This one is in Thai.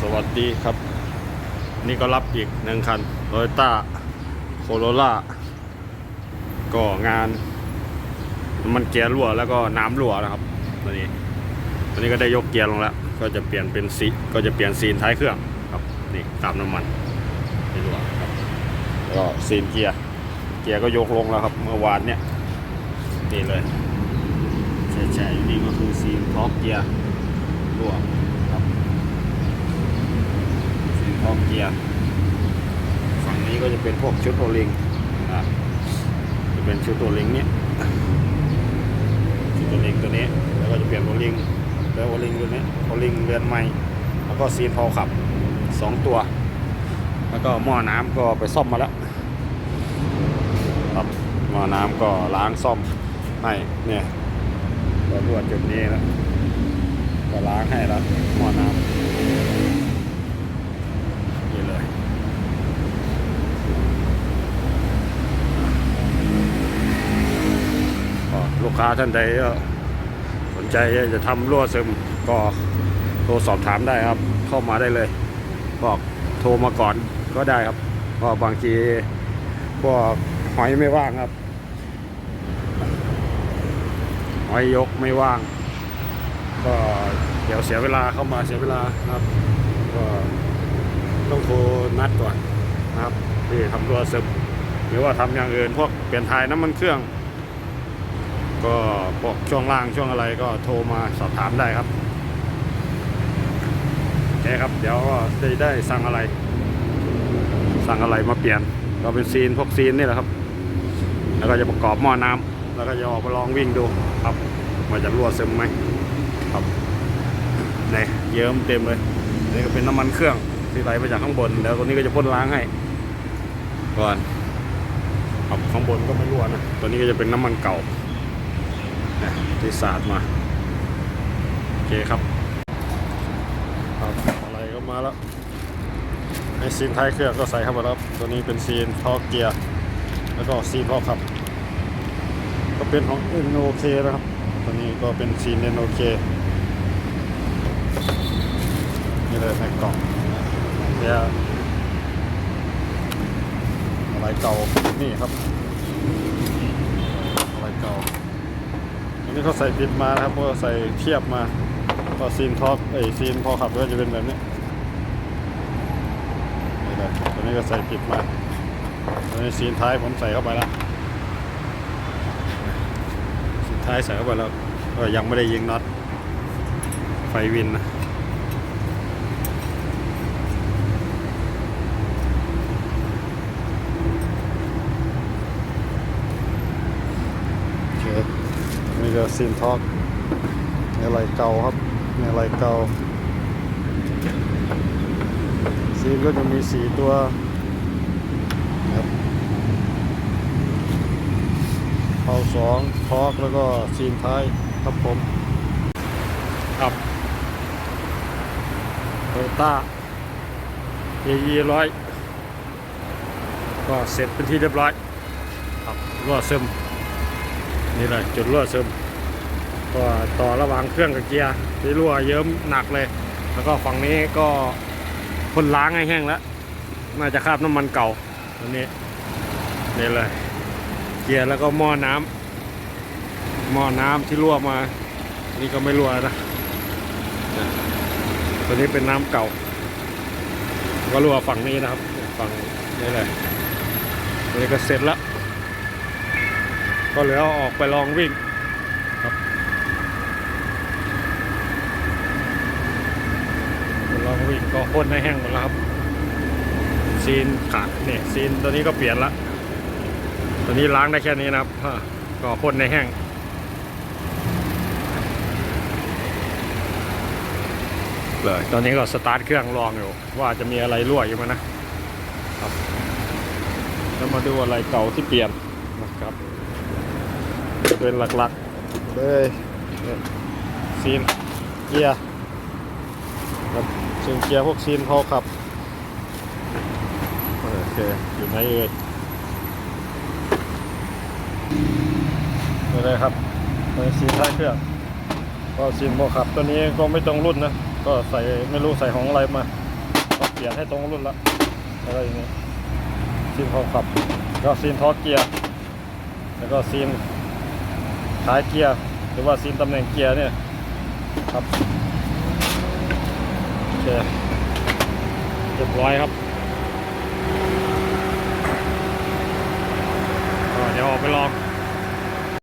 สวัสดีครับ นี่ก็รับอีกหนึ่งคันโตโยต้าโคโรล่าก็งาน มันเกียร์รั่วแล้วก็น้ำรั่วนะครับตอนนี้ตอนนี้ก็ได้ยกเกียร์ลงแล้ว ก็จะเปลี่ยนเป็นซีก็จะเปลี่ยนซีนท้ายเครื่องครับนี่ตามน้ำมันไม่รั่วครับก็ซีนเกียร์เกียร์ก็ยกลงแล้วครับ เมื่อวานเนี่ยนี่เลยแฉะๆนี่ก็คือซีนท็อปเกียร์รั่วครับ สีทอง เกียร์ฝั่งนี้ก็จะเป็นพวกชุดโอลิงนะจะเป็นชุดโอลิงเนี้ยชุดโอลิงตัวนี้แล้วก็จะเปลี่ยนโอลิงแล้วโอลิงตัวนี้โอลิงเรือนใหม่แล้วก็ซีนพอขับสองตัว แล้วก็หม้อน้ำก็ไปซ่อมมาแล้วครับหม้อน้ำก็ล้างซ่อมให้เนี่ยก็รวดจุดนี้แล้วก็ล้างให้แล้วหม้อน้ำ นี่เลยก็ลูก ค้าท่านใดก็สนใจจะทำรั่วซึมก็โทรสอบถามได้ครับ เข้ามาได้เลย บอกโทรมาก่อนก็ได้ครับเพราะบางทีพวกหอยไม่ว่างครับหอยยกไม่ว่าง ก็เดี๋ยวเสียเวลาเข้ามาเสียเวลาครับ ก็ต้องโทรนัดก่อนนะครับที่ทำตัวซึมหรือว่าทำอย่างอื่นพวกเปลี่ยนถ่ายน้ำมันเครื่อง ก็พวกช่วงล่างช่วงอะไรก็โทรมาสอบถามได้ครับโอเคครับ เดี๋ยวก็จะได้สั่งอะไร สั่งอะไรมาเปลี่ยน ก็เป็นซีนพวกซีนนี่แหละครับ แล้วก็จะประกอบหม้อน้ำแล้วก็จะออกไปลองวิ่งดูครับว่าจะรั่วซึมไหมครับนี่เยิ้มเต็มเลยนี่ก็เป็นน้ำมันเครื่องที่ไหลมาจากข้างบน แล้วตัวนี้ก็จะพ่นล้างให้ก่อนครับข้างบนก็ไม่รั่วนะตัวนี้ก็จะเป็นน้ำมันเก่า นะที่สาดมา โอเคครับครับอะไรก็มาแล้วในซีนท้ายเครื่องก็ใส่เข้ามาแล้วครับตัวนี้เป็นซีนท่อเกียร์ แล้วก็ซีนท่อขับ ก็เป็นของ NOK นะครับ ตัวนี้ก็เป็นซีน NOK นี่เลยในกล่องเนี่ยอะไรเก่า นี่ครับอะไรเก่า อันนี้เขาใส่ปิดมานะครับก็ใส่เทียบมาก็ซีนท็อปไอซีนพอขับก็จะเป็นแบบนี้นี่เลยตัวนี้ก็ใส่ปิดมาตัวนี้ซีนท้ายผมใส่เข้าไปแล้วซีนท้ายใส่เข้าไปแล้วก็ยังไม่ได้ยิงน็อตไฟวินนะ โอเค นี่ก็ซีนท็อกอะไรเก่าครับนี่อะไรเก่าซีนก็จะมีสีตัวครับเผาสองทอกแล้วก็ซีนท้ายครับผมครับโตต้าเยีร้อยก็เสร็จเป็นที่เรียบร้อยครับรั่วซึมนี่แหละจุดรั่วซึม ก็ต่อระหว่างเครื่องกับเกียร์ที่รั่วเยิ้มหนักเลย แล้วก็ฝั่งนี้ก็พ่นล้างให้แห้งแล้ว น่าจะคาบน้ำมันเก่าตัวนี้นี่เลย เกียร์แล้วก็หม้อน้ำหม้อน้ำที่รั่วมา นี่ก็ไม่รั่วนะตัวนี้เป็นน้ำเก่า ก็รั่วฝั่งนี้นะครับฝั่งนี้เลยตัวนี้ก็เสร็จแล้ว ก็เหลือเอาออกไปลองวิ่งครับไปลองวิ่ง ก็พ่นให้แห้งหมดแล้วครับ ซีนขาดเนี่ยซีนตัวนี้ก็เปลี่ยนละตัวนี้ล้างได้แค่นี้นะครับอ่าก็พ่นให้แห้งเลยตอนนี้ก็สตาร์ทเครื่องลองอยู่ ว่าจะมีอะไรรั่วอยู่ไหมนะครับแล้วมาดูอะไรเก่าที่เปลี่ยนนะครับ เป็นหลักๆเลยเนี่ยซีนเกียร์ครับ ซีเกียร์พวกชีนเขาครับโอเค อยู่ไหนเอ่ยนี่เลยครับเป็นซีนท้ายเครื่องก็ชีนโครับตัวนี้ก็ไม่ตรงรุ่นนะ ก็ใส่ไม่รู้ใส่ของอะไรมาก็เปลี่ยนให้ตรงรุ่นละอะไรอย่างนี้ชีนเขาขับ ก็ชีนท้อเกียร์ แล้วก็ซีนท้ายเกียร์ หรือว่าซีนตำแหน่งเกียร์เนี่ยครับ เดินเรียบร้อยครับเดี๋ยวออกไปลอง